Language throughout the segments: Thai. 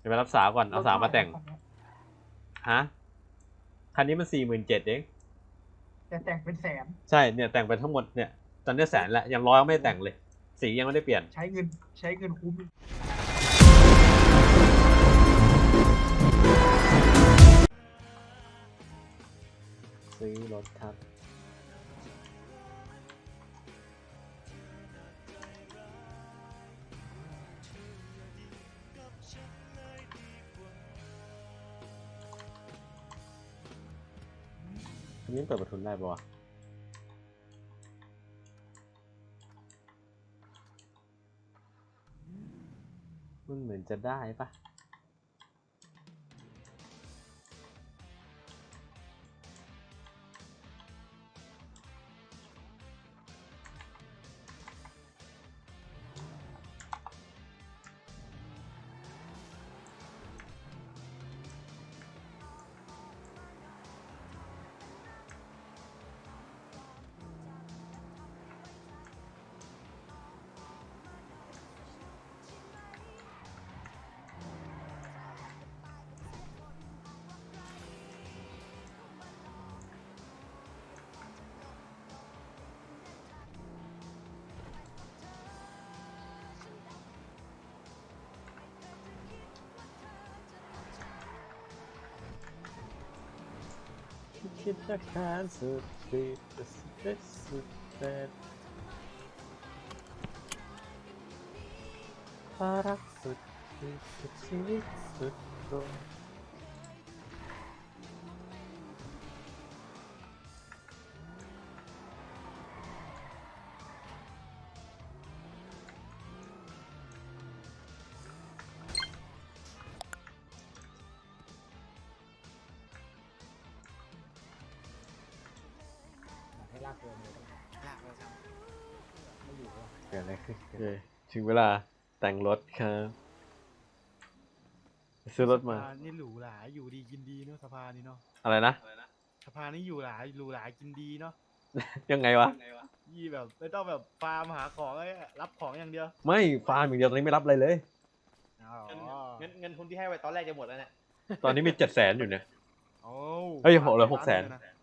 เดี๋ยวไปรับสาวก่อน เอาสาวมาแต่ง ฮะ คันนี้มันสี่หมื่นเจ็ดเอง แต่แต่งเป็นแสน ใช่ เนี่ยแต่งไปทั้งหมดเนี่ย ตอนนี้แสนแล้วยังร้อยไม่ได้แต่งเลย สียังไม่ได้เปลี่ยน ใช้เงินใช้เงินคุ้ม ซื้อรถครับ นี้เปิดประทุนได้ปะวะมันเหมือนจะได้ปะ คิดจะขาดสุดดีแต่สุดเด็ดสุดเด็ดภารักสุดดีแต่ชีวิตสุดโดนเกิดอะไรขึ้นโอเคถึงเวลาแต่งรถครับซื้อรถมา สภนี่หรูหราอยู่ดีกินดีเนาะสภานี่เนาะอะไรนะ สภานี่อยู่หราหรูหรากินดีเนาะยังไงวะ ยี่แบบไม่ต้องแบบฟาร์มหาของไอ้รับของอย่างเดียวไม่ฟาร์มอย่างเดียวตอนนี้ไม่รับอะไรเลย อ๋อเงินเงินทุนที่ให้ไว้ตอนแรกจะหมดแล้วเนี่ยตอนนี้มีเจ็ดแสนอยู่เนี่ย โอ้เฮ้ยโหเหลือ600,000ล้เลยะ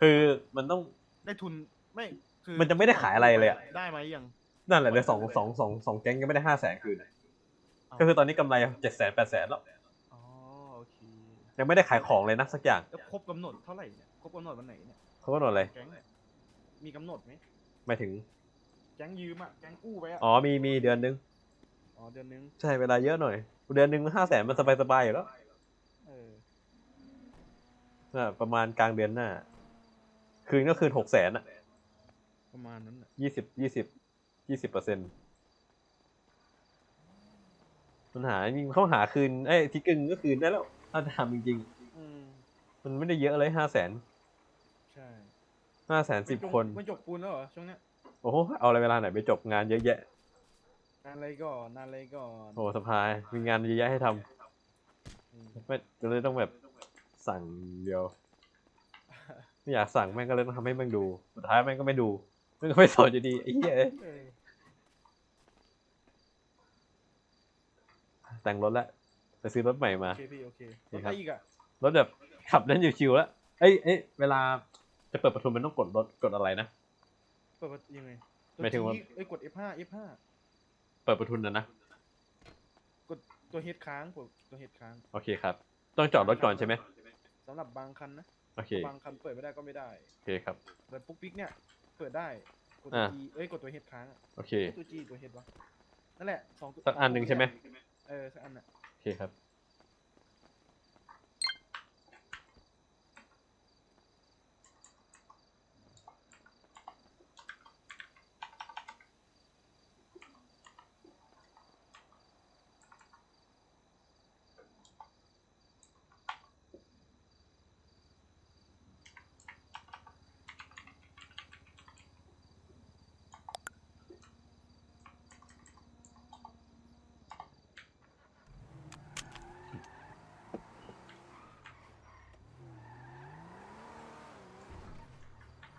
คือมันต้อง ได้ทุนไม่คือมันจะไม่ได้ขายอะไรเลยอะ ได้ไหมยัง นั่นแหละเลยสองสองสองสองแก๊งยังไม่ได้ห้าแสนคืนก็คือตอนนี้กำไรเจ็ดแสนแปดแสนแล้ว อ๋อโอเคยังไม่ได้ขายของเลยนะสักอย่างแล้วครบกำหนดเท่าไหร่เนี่ยครบกำหนดวันไหนเนี่ยเขาก็โดนอะไรแก๊งเนี่ยมีกำหนดไหมหมายถึง แก๊งยืมอะแก๊งกู้ไปอะอ๋อมีมีเดือนนึง อ๋อเดือนนึงใช่เวลาเยอะหน่อย เดือนหนึ่งห้าแสนมันสบายสบายๆอยู่แล้วเออน่ะประมาณกลางเดือนหน้า คืนก็คืนหกแสนอะประมาณนั้นน่ะยี่สิบยี่สิบยี่สิบเปอร์เซ็นต์มันหาจริงเขาหาคืนไอ้ยที่กึ่งก็คืนได้แล้วถ้าทำจริงอืมๆมันไม่ได้เยอะเลยห้าแสนใช่ห้าแสนสิบคน มันจบปูนแล้วเหรอช่วงเนี้ยโอ้โหเอาอะไรเวลาไหนไปจบงานเยอะแยะนานอะไรก่อนนานอะไรก่อนโอ้สภายมีงานเยอะแยะให้ทำอืมไม่ก็เลยต้องแบบสั่งเดียว ไม่อยากสั่งแม่งก็เลยต้องทำให้แม่งดู สุดท้ายแม่งก็ไม่ดูแม่งก็ไม่สนอยู่ดีไอ้เหี้ยเอ้ยเออแต่งรถแล้วไปซื้อรถใหม่มาโอเคพี่โอเคนี่แล้วครับใครอีกอะรถแบบขับเล่นอยู่ชิวๆแล้วเอ้ยเอ้ยเวลาจะเปิดประตูมันต้องกดรถกดอะไรนะเปิดประตูยังไงหมายถึงว่าตัว G เอ้ยกด F5 F5 เปิดประตูนะนะกดตัวเฮดค้างกดตัวเฮดค้างโอเคครับ ต้องจอดรถก่อนใช่ไหมสำหรับบางคันนะ โอเค บางคันเปิดไม่ได้ก็ไม่ได้โอเคครับเปิดปุ๊กปิ๊กเนี่ยเปิดได้กดตัว อ่า G เอ้ยกดตัวเฮดค้างอะโอเค ตัว G ตัวเฮดวะนั่นแหละสองตัวสักอันหนึ่งใช่ไหม เออสักอันน่ะโอเคครับ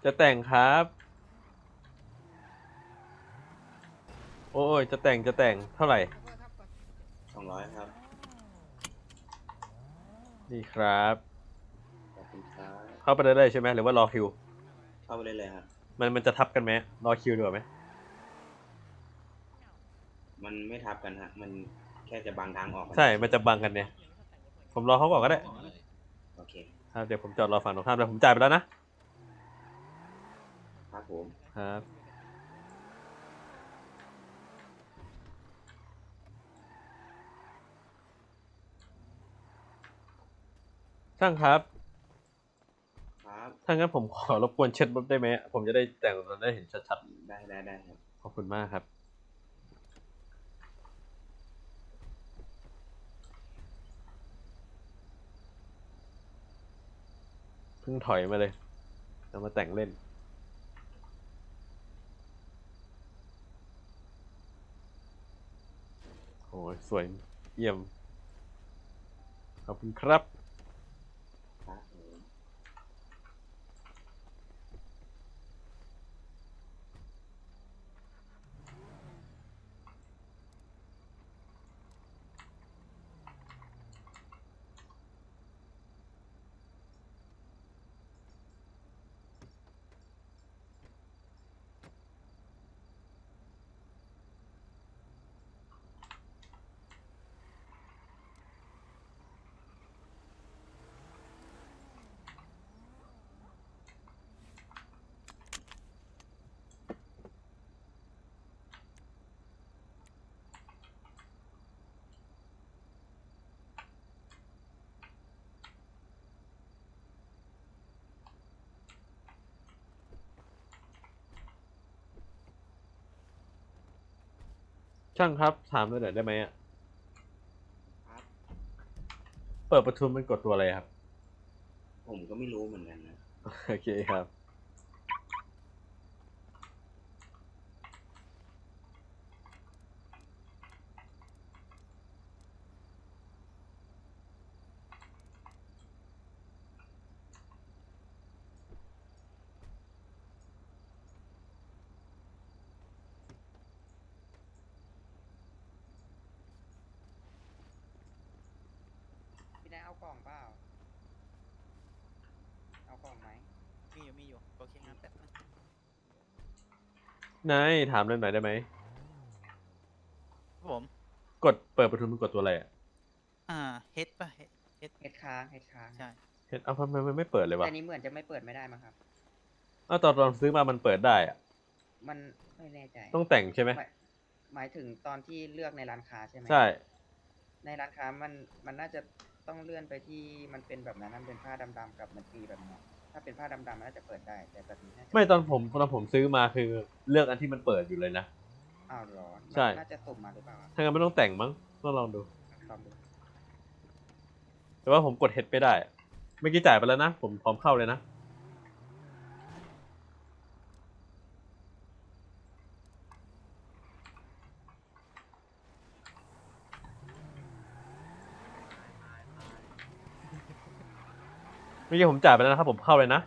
จะแต่งครับ โอ้ยจะแต่งจะแต่งเท่าไหร่ สองร้อยครับ นี่ครับ ขอบคุณครับ เข้าไปได้เลยใช่ไหมหรือว่ารอคิว เข้าไปได้เลยครับ มันมันจะทับกันไหมรอคิวดีกว่าไหมมันไม่ทับกันฮะ มันแค่จะบังทางออกใช่ มันจะบังกันเนี่ย ผมรอเขาก่อนก็ได้ โอเค ครับเดี๋ยวผมจอดรอฝั่งตรงข้ามแต่ผมจ่ายไปแล้วนะครับ ผมครับ ช่างครับ ครับ ถ้างั้นผมขอรบกวนเช็ดรถได้ไหมผมจะได้แต่งรถได้เห็นชัดได้ได้ได้ครับ ๆ ขอบคุณมากครับ เพิ่งถอยมาเลยเอามาแต่งเล่น โอ้ยสวยเยี่ยม ขอบคุณครับครับผม ช่างครับ ถามหน่อยได้ไหมอะครับ เปิดประทุนมันกดตัวอะไรครับ ผมก็ไม่รู้เหมือนกันนะ โอเคครับ พี่นายเอากล่องเปล่า เอากล่องไหม มีอยู่มีอยู่โอเคงั้นแป๊บนึงนายถามหน่อยได้ไหม ครับผม กดเปิดประทุนมันกดตัวอะไรอะอ่าเฮดป่ะเฮดเฮ็ดค้างเฮ็ดค้างใช่ เห็นเอาทำไมมันไม่เปิดเลยวะแต่นี้เหมือนจะไม่เปิดไม่ได้มั้งครับ เอาตอนตอนซื้อมามันเปิดได้อะมันไม่แน่ใจต้องแต่งใช่ไหมหมายหมายถึงตอนที่เลือกในร้านค้าใช่ไหมใช่ ในร้านค้ามันมันน่าจะต้องเลื่อนไปที่มันเป็นแบบนั้นมันเป็นผ้าดำๆกับมันตีแบบนี้ ถ้าเป็นผ้าดำๆมันน่าจะเปิดได้ แต่แบบนี้น่าจะไม่ตอนผมตอนผมซื้อมาคือเลือกอันที่มันเปิดอยู่เลยนะ อ้าวเหรอใช่ น่าจะสุ่มมาหรือเปล่าถ้างั้นไม่ต้องแต่งมั้งต้องลองดู ลองดูแต่ว่าผมกดเฮดไม่ได้อะเมื่อกี้จ่ายไปแล้วนะ ผมพร้อมเข้าเลยนะ เมื่อกี้ผมจ่ายไปแล้วนะครับผมเข้าเลยนะ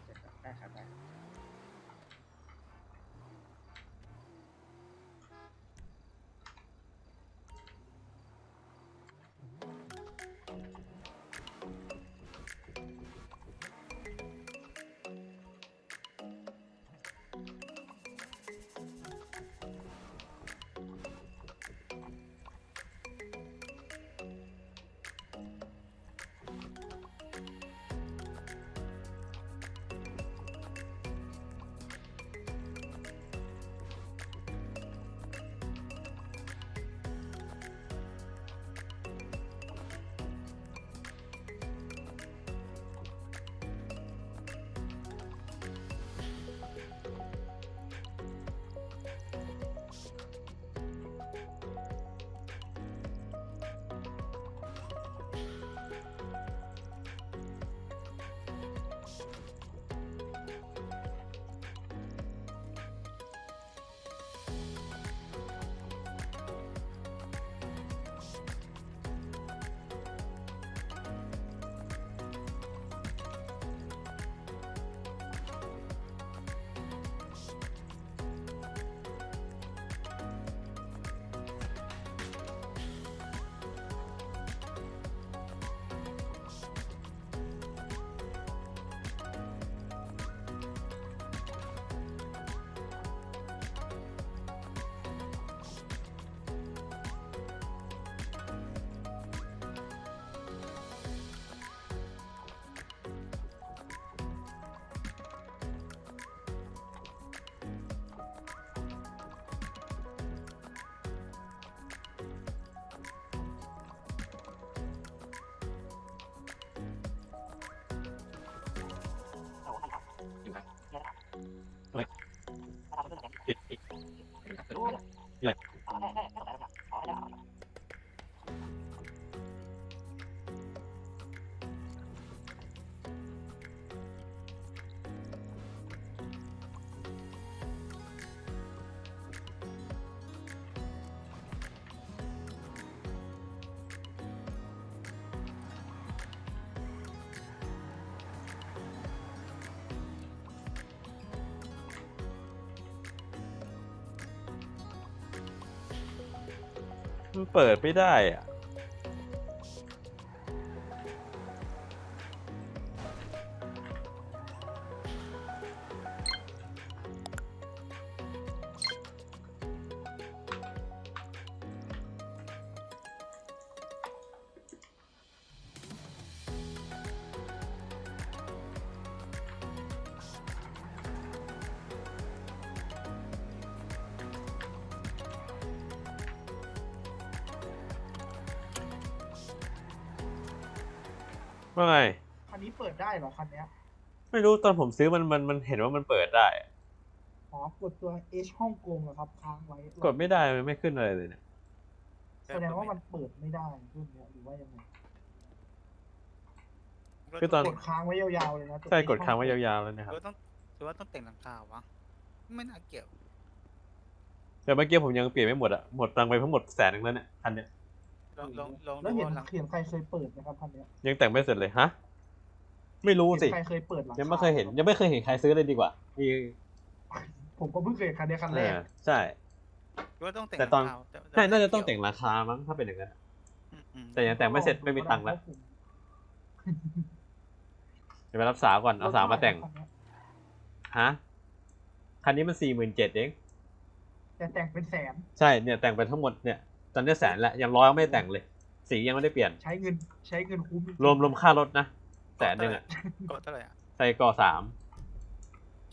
มันเปิดไม่ได้อะ ว่าไง คันนี้เปิดได้เหรอคันเนี้ยไม่รู้ตอนผมซื้อมันมันมันเห็นว่ามันเปิดได้อะอ๋อกดตัว H ฮ่องกงเหรอครับค้างไว้กดไม่ได้มันไม่ขึ้นอะไรเลยเนี่ยแสดงว่ามันเปิดไม่ได้รุ่นเนี้ยหรือว่ายังไงคือตอนกดค้างไว้ยาวๆเลยนะตัว ใช่ H กดค้างไว้ฮ่อกยาวๆแล้วนะคหรับรือว่าต้องหรือว่าต้องแต่งหลังคาวะ ไม่น่าเกี่ยว แต่เมื่อกี้ผมยังเปลี่ยนไม่หมดอะหมดตังค์ไปทั้งหมดแสนหนึงแล้วเนี่ยคันเนี้ย ลองลองลองแล้วดูเห็นว่าหลังเห็นใครเคยเปิดนะครับคันเนี้ยยังแต่งไม่เสร็จเลยฮะ ไม่รู้สิ เห็นใครเคยเปิดหลังยังไม่เคยเห็น ยังไม่เคยเห็นใครซื้อเลยดีกว่านี่ผมก็เพิ่งเคยเห็นคันเนี้ยคันเอแรกอใช่หรือว่าต้องแต่งแต่ตอน หลังคาวใช่น่าจะไม่ต้องเกี่แต่ยวงราคามั้งถ้าเป็นอย่างนั้นอะอืมอืมแต่ยังแต่งไม่เสร็จไม่มีตังค์แล้วเดี๋ยวไปรับสาวก่อนเอาสาวมาแต่ง ฮะ คันนี้มันสี่หมื่นเจ็ดเอง แต่แต่งเป็นแสน ใช่เนี่ยแต่งไปทั้งหมดเนี่ย ตอนนี้แสนแล้วยังร้อยไม่ได้แต่งเลย สียังไม่ได้เปลี่ยน ใช้เงินใช้เงินคุ้มจงๆรวมรวมค่ารถนะแสนหนึ่งอะเกาะเท่าไหร่อะใส่ก่อสาม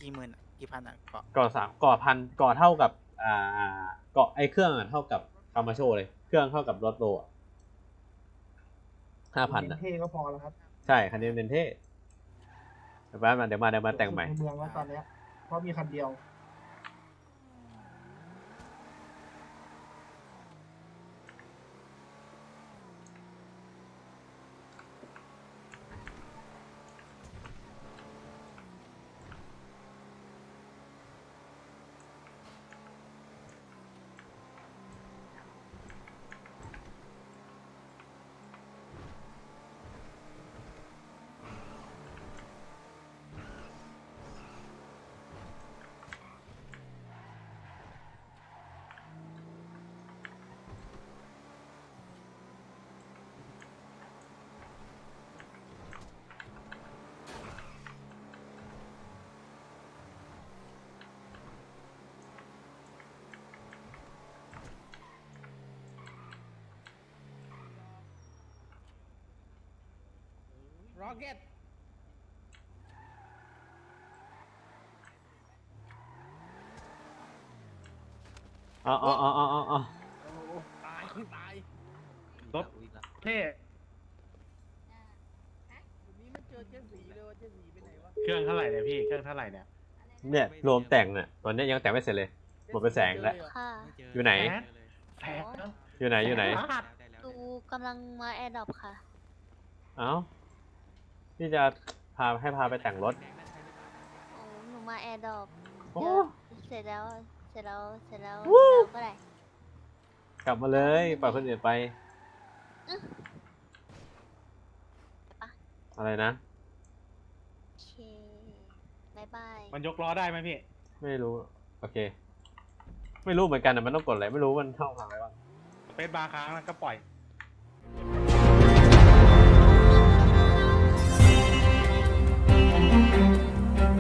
กี่หมื่นอะกี่พันอะเกาะก่อสามก่อพันก่อเท่ากับอ่าก่อไอเครื่องอะเท่ากับคามาโชเลย เครื่องเท่ากับรถโลห้าพันเน้อะนเท่ก็พอแล้วครับ ใช่คันนี้เป็นเท่เดี๋ยวมาเดี๋ยวมาเดี๋ยวมาแต่งใหม่ในเมืองแล้วตอนเนี้ยเพราะมีคันเดียว อ๋ออ๋ออ๋ออ๋ออ๋อตายตายรถเท่เครื่องเท่าไหร่เนี่ยพี่ เครื่องเท่าไหร่เนี่ยเนี่ยรวมแต่งเนี่ยตอนนี้ยังแต่งไม่เสร็จเลย หมดไปแสงแล้ว ค่ะ อยู่ไหนแสนแพงนะอยู่ไหนอยู่ไหน ดูกำลังมาแอร์ดรอปค่ะ เอ้า พี่จะพาให้พาไปแต่งรถ โอ้หนูมาแอร์ดรอปโอ้ เสร็จแล้วเสร็จแล้วเสร็จแล้ววู้เสร็จแล้วก็ได้กลับมาเลยปล่อยคนอื่นไปอื้อไปปะอะไรนะ โอเคบายบายมันยกล้อได้ไหมพี่ ไม่รู้ โอเค ไม่รู้เหมือนกันนะมันต้องกดอะไรไม่รู้มันเข้าทางอะไรบ้างสเปซบาร์ค้างแล้วก็ปล่อย